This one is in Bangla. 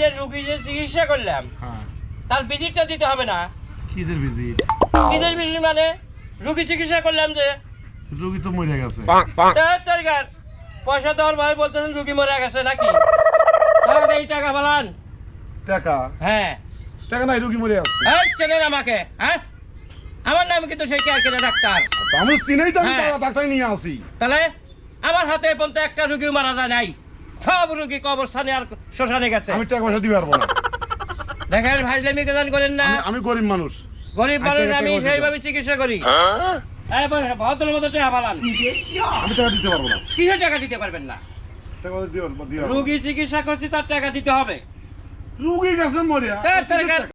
যে রুগী যে চিকিৎসা করলাম হ্যাঁ। তার বিজিটটা দিতে হবে না। কিসের ভিজিট কিসের বিজি মানে রুগী চিকিৎসা করলাম যে রোগী তো মরে গেছে। তার পয়সা দেওয়ার ভাই বলতেছেন রুগী মরে গেছে নাকি? তাহলে এই টাকা বালান টাকা? হ্যাঁ। টাকা নাই রোগী মরে আছে এই চেনেন আমাকে হ্যাঁ? আমার নাম কিন্তু সেই কেয়ারকেরা ডাক্তার। আমি চিনেই তো আমি হ্যাঁ। ডাক্তার নিয়ে আসি। তাহলে আমার হাতে বলতে একটা রুগী মারা যায় নাই। সব রুগী কবরস্থানে আর শ্মশানে গেছে। আমি টাকা পয়সা দিতে পারব না। দেখেন ভাইজলামি কেজন করেন না। আমি- আমি গরিব মানুষ। গরিব মানুষ আমি সেইভাবে চিকিৎসা করি। বল- ভদ্র মতো টাকা পালান আমি টাকা দিতে পারব না। কিসের টাকা দিতে পারবেন না। রুগী চিকিৎসা করছি তার টাকা দিতে হবে। রুগী গেছে মরে তার টাকা?